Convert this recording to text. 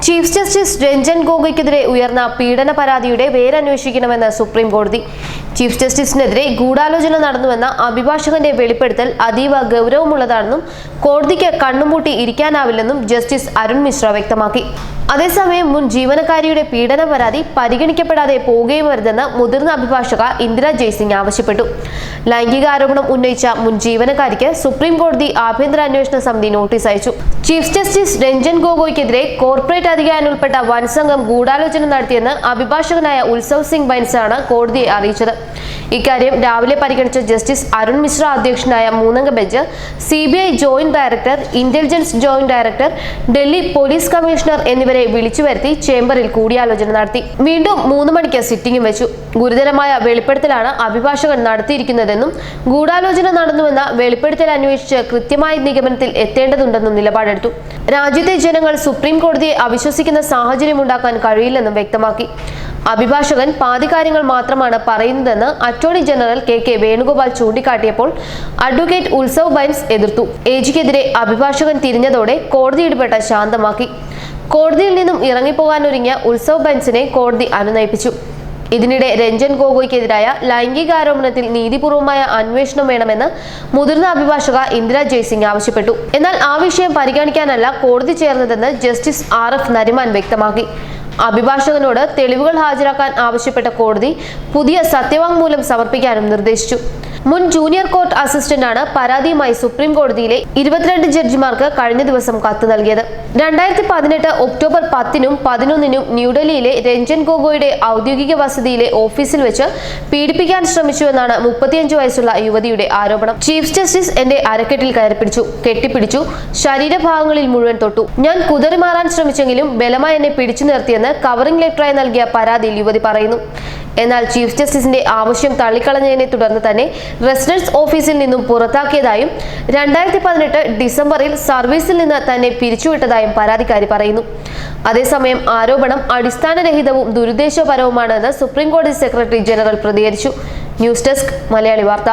Chief justice Ranjan ഗോഗോയ്ക്കെതിരെ ഉയർന്ന പീഡന പരാതിയുടെ വേരന്വേഷിക്കണമെന്ന് സുപ്രീം കോടതി. ചീഫ് ജസ്റ്റിസിനെതിരെ ഗൂഢാലോചന നടന്നുവെന്ന അഭിഭാഷകന്റെ വെളിപ്പെടുത്തൽ അതീവ ഗൗരവമുള്ളതാണെന്നും കോടതിക്ക് കണ്ണുമൂട്ടി ഇരിക്കാനാവില്ലെന്നും ജസ്റ്റിസ് അരുൺ മിശ്ര വ്യക്തമാക്കി. അതേസമയം മുൻ ജീവനക്കാരിയുടെ പീഡന പരാതി പരിഗണിക്കപ്പെടാതെ പോകുകയും വരുതെന്ന് മുതിർന്ന അഭിഭാഷക ഇന്ദിര ജയ്സിംഗ് ആവശ്യപ്പെട്ടു. ലൈംഗിക ആരോപണം ഉന്നയിച്ച മുൻ ജീവനക്കാരിക്ക് സുപ്രീം കോടതി ആഭ്യന്തര അന്വേഷണ സമിതി നോട്ടീസ് അയച്ചു. ചീഫ് ജസ്റ്റിസ് രഞ്ജൻ ഗോഗോയ്ക്കെതിരെ കോർപ്പറേറ്റ് അധികാരം ഉൾപ്പെട്ട വൻസംഘം ഗൂഢാലോചന നടത്തിയെന്ന് അഭിഭാഷകനായ ഉത്സവ് സിംഗ് ബൈൻസാണ് കോടതിയെ അറിയിച്ചത്. ഇക്കാര്യം രാവിലെ പരിഗണിച്ച ജസ്റ്റിസ് അരുൺ മിശ്ര അധ്യക്ഷനായ മൂന്നംഗ bench C B I joint director intelligence joint director Delhi police commissioner എന്നിവരെ വിളിച്ചു വരുത്തി ചേംബറിൽ കൂടിയാലോചന നടത്തി. വീണ്ടും മൂന്ന് മണിക്ക് സിറ്റിംഗും വെച്ചു. ഗുരുതരമായ വെളിപ്പെടുത്തലാണ് അഭിഭാഷകൻ നടത്തിയിരിക്കുന്നതെന്നും ഗൂഢാലോചന നടന്നുവെന്ന വെളിപ്പെടുത്തൽ അന്വേഷിച്ച് കൃത്യമായ നിഗമനത്തിൽ എത്തേണ്ടതുണ്ടെന്നും നിലപാടെടുത്തു. രാജ്യത്തെ ജനങ്ങൾ സുപ്രീം കോടതിയെ അവിശ്വസിക്കുന്ന സാഹചര്യം ഉണ്ടാക്കാൻ കഴിയില്ലെന്നും വ്യക്തമാക്കി. അഭിഭാഷകൻ പാതി കാര്യങ്ങൾ മാത്രമാണ് പറയുന്നതെന്ന് attorney general K K Venugopal ചൂണ്ടിക്കാട്ടിയപ്പോൾ advocate Utsav Bains എതിർത്തു. എജിക്കെതിരെ അഭിഭാഷകൻ തിരിഞ്ഞതോടെ കോടതി ഇടപെട്ട ശാന്തമാക്കി. കോടതിയിൽ നിന്നും ഇറങ്ങിപ്പോകാനൊരുങ്ങിയ ഉത്സവ് ബൈൻസിനെ കോടതി അനുനയിപ്പിച്ചു. ഇതിനിടെ രഞ്ജൻ ഗൊഗോയ്ക്കെതിരായ ലൈംഗികാരോപണത്തിൽ നീതിപൂർവമായ അന്വേഷണം വേണമെന്ന് മുതിർന്ന അഭിഭാഷക ഇന്ദിര ജയ്സിംഗ് ആവശ്യപ്പെട്ടു. എന്നാൽ ആ വിഷയം പരിഗണിക്കാനല്ല കോടതി ചേർന്നതെന്ന് ജസ്റ്റിസ് ആർ എഫ് നരിമാൻ വ്യക്തമാക്കി. അഭിഭാഷകനോട് തെളിവുകൾ ഹാജരാക്കാൻ ആവശ്യപ്പെട്ട കോടതി പുതിയ സത്യവാങ്മൂലം സമർപ്പിക്കാനും നിർദ്ദേശിച്ചു. മുൻ ജൂനിയർ കോർട്ട് അസിസ്റ്റന്റാണ് പരാതിയുമായി സുപ്രീം കോടതിയിലെ ഇരുപത്തിരണ്ട് ജഡ്ജിമാർക്ക് കഴിഞ്ഞ ദിവസം കത്ത് നൽകിയത്. രണ്ടായിരത്തി പതിനെട്ട് ഒക്ടോബർ പത്തിനും പതിനൊന്നിനും ന്യൂഡൽഹിയിലെ രഞ്ജൻ ഗൊഗോയുടെ ഔദ്യോഗിക വസതിയിലെ ഓഫീസിൽ വെച്ച് പീഡിപ്പിക്കാൻ ശ്രമിച്ചുവെന്നാണ് മുപ്പത്തിയഞ്ച് വയസ്സുള്ള യുവതിയുടെ ആരോപണം. ചീഫ് ജസ്റ്റിസ് എന്റെ അരക്കെട്ടിൽ കയറിപ്പിടിച്ചു കെട്ടിപ്പിടിച്ചു ശരീരഭാഗങ്ങളിൽ മുഴുവൻ തൊട്ടു. ഞാൻ കുതറിമാറാൻ ശ്രമിച്ചെങ്കിലും ബലമായി എന്നെ പിടിച്ചു നിർത്തിയെന്ന് കവറിംഗ് ലെറ്ററായി നൽകിയ പരാതിയിൽ യുവതി പറയുന്നു. എന്നാൽ ചീഫ് ജസ്റ്റിസിന്റെ ആവശ്യം തള്ളിക്കളഞ്ഞതിനെ തുടർന്ന് തന്നെ റെസിഡൻസ് ഓഫീസിൽ നിന്നും പുറത്താക്കിയതായും രണ്ടായിരത്തി പതിനെട്ട് ഡിസംബറിൽ സർവീസിൽ നിന്ന് തന്നെ പിരിച്ചുവിട്ടതായും പരാതിക്കാരി പറയുന്നു. അതേസമയം ആരോപണം അടിസ്ഥാനരഹിതവും ദുരുദ്ദേശപരവുമാണെന്ന് സുപ്രീംകോടതി സെക്രട്ടറി ജനറൽ പ്രതികരിച്ചു. News desk Malayali Vartha.